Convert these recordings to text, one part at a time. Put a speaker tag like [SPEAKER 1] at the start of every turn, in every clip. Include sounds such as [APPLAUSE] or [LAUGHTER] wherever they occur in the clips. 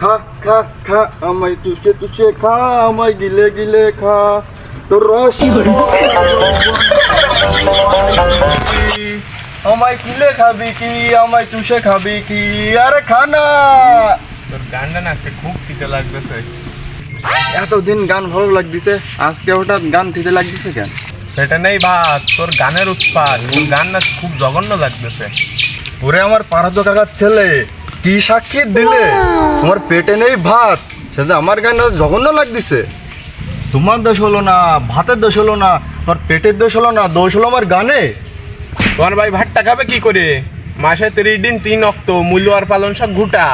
[SPEAKER 1] খা খা খা আমায় চুষে চুষে খা আমায় গিলে গিলে খা তোর রস আমায় কিলে খাবি কি আমায় চুষে খাবি কি আরে খানা
[SPEAKER 2] তোর গানটা না আজকে খুব তিতে লাগতেছে।
[SPEAKER 1] এতদিন গান ভালো লাগতেছে আজকে হঠাৎ গান দিতে লাগতেছে কেন?
[SPEAKER 2] সেটা নেই ভাত তোর গানের উৎপাদ তোর গান না খুব জঘন্য লাগতেছে।
[SPEAKER 1] ওরে আমার পারাদ্দ কাকার ছেলে। কি সাক্ষী দিলে? তোমার পেটে নেই ভাত। সেটা আমার গায়ে না জঘন্য লাগতেছে। তোমার দোষ হলো না ভাতের দোষ হলো না তোমার পেটের দোষ হলো না দোষ হলো আমার গানে।
[SPEAKER 2] তোমার ভাই ভাতটা খাবে কি করে? মাসে তিরিশ দিন তিন অক্ত মূল্য আর পালন শাক ঘুটা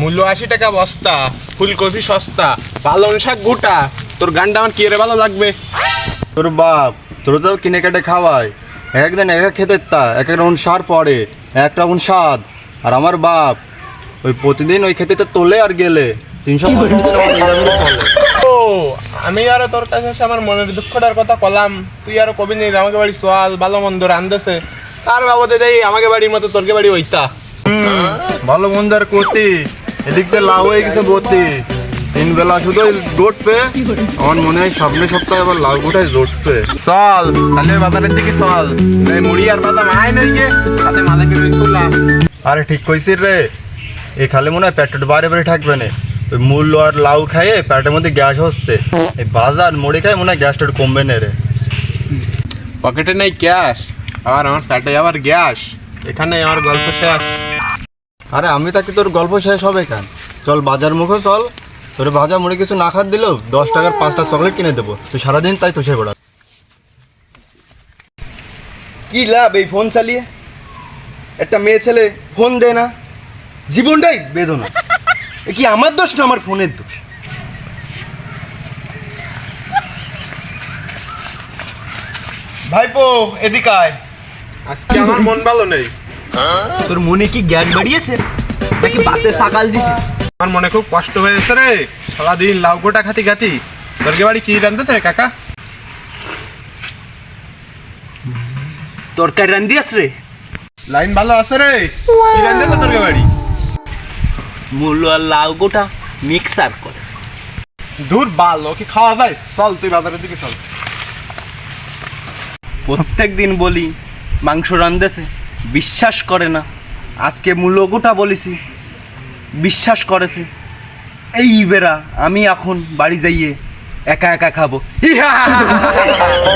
[SPEAKER 2] মূল্য আশি টাকা বস্তা ফুলকপি সস্তা পালন শাক ঘুটা তোর গানটা আমার কি রে ভালো লাগবে?
[SPEAKER 1] তোর বাপ তোর তো কিনে কেটে খাওয়ায়। এক একদিন এক এক খেতে তা এক এক রাউন্ড সার পড়ে এক রাউন্ড স্বাদ। আর আমার বাপ ওই প্রতিদিন ওই খেতে তোলে আর গেলে। তিনশো
[SPEAKER 2] ও আমি আর তোর কাছে এসে আমার মনের দুঃখটার কথা কলাম। তুই আর কবি নেই আমাকে বাড়ি সোয়াল ভালো মন্দ রান্ধেছে। তার বাবদে দেই আমাকে বাড়ির মতো তোরকে বাড়ি ওইতা।
[SPEAKER 1] ভালো মন্দ আর করতি এদিক থেকে লাভ হয়ে গেছে ভর্তি তিন বেলা শুধু জোটবে আমার মনে হয় সামনে সপ্তাহে আবার লাউ গোটায় জোটবে
[SPEAKER 2] চল তাহলে বাজারের দিকে চল। মুড়ি আর বাদাম আয় নাই গিয়ে সাথে মাথাকে রইছুলা
[SPEAKER 1] আরে ঠিক কইছিস রে। এই খালে মনে হয় পেটের বারে বারে থাকবে না। ওই মূল্য আর লাউ খাইয়ে পেটের মধ্যে গ্যাস হচ্ছে। এই বাজার মুড়ি খাই মনে হয় গ্যাসটা কমবে না রে।
[SPEAKER 2] পকেটে নেই ক্যাশ আবার আমার পেটে আবার গ্যাস। এখানে আমার গল্প শেষ।
[SPEAKER 1] আরে আমি তাকে তোর গল্প শেষ হবে কেন? চল বাজার মুখে চল। তোর ভাজা মুড়ি কিছু না খাত দিলেও দশ টাকার পাঁচটা চকলেট কিনে দেবো। তুই সারাদিন তাই তো সে বেড়া
[SPEAKER 3] কি লাভ এই ফোন চালিয়ে? একটা মেয়ে ছেলে ফোন দেয় না। জীবনটাই বেদনা। এ কি আমার দোষ না আমার ফোনের দোষ? ভাইপো এদিকে আয়।
[SPEAKER 2] আজকে আমার মন ভালো নেই।
[SPEAKER 3] তোর মনে কি জ্ঞান বাড়িয়েছে? নাকি বাতে সাকাল দিছে?
[SPEAKER 2] আমার মনে খুব কষ্ট হয়েছে রে। সারাদিন লাউ গোটা খাতি খাতি তোরকে বাড়ি কি রান্ধতে রে কাকা?
[SPEAKER 3] তরকারি রান্দিয়াস রে।
[SPEAKER 2] লাইন ভালো আছে রে। কি রান্ধতে তোরকে বাড়ি?
[SPEAKER 3] মূল্য আর লাউ গোটা মিক্সার করেছে।
[SPEAKER 2] দূর বাল ওকে খাওয়া যায়। চল তুই বাজারের দিকে চল।
[SPEAKER 3] প্রত্যেক দিন বলি মাংস রান্ধেছে বিশ্বাস করে না। আজকে মূল্য গোটা বলেছি বিশ্বাস করেছে। এই বেরা আমি এখন বাড়ি যাইয়ে একা একা খাব। [LAUGHS]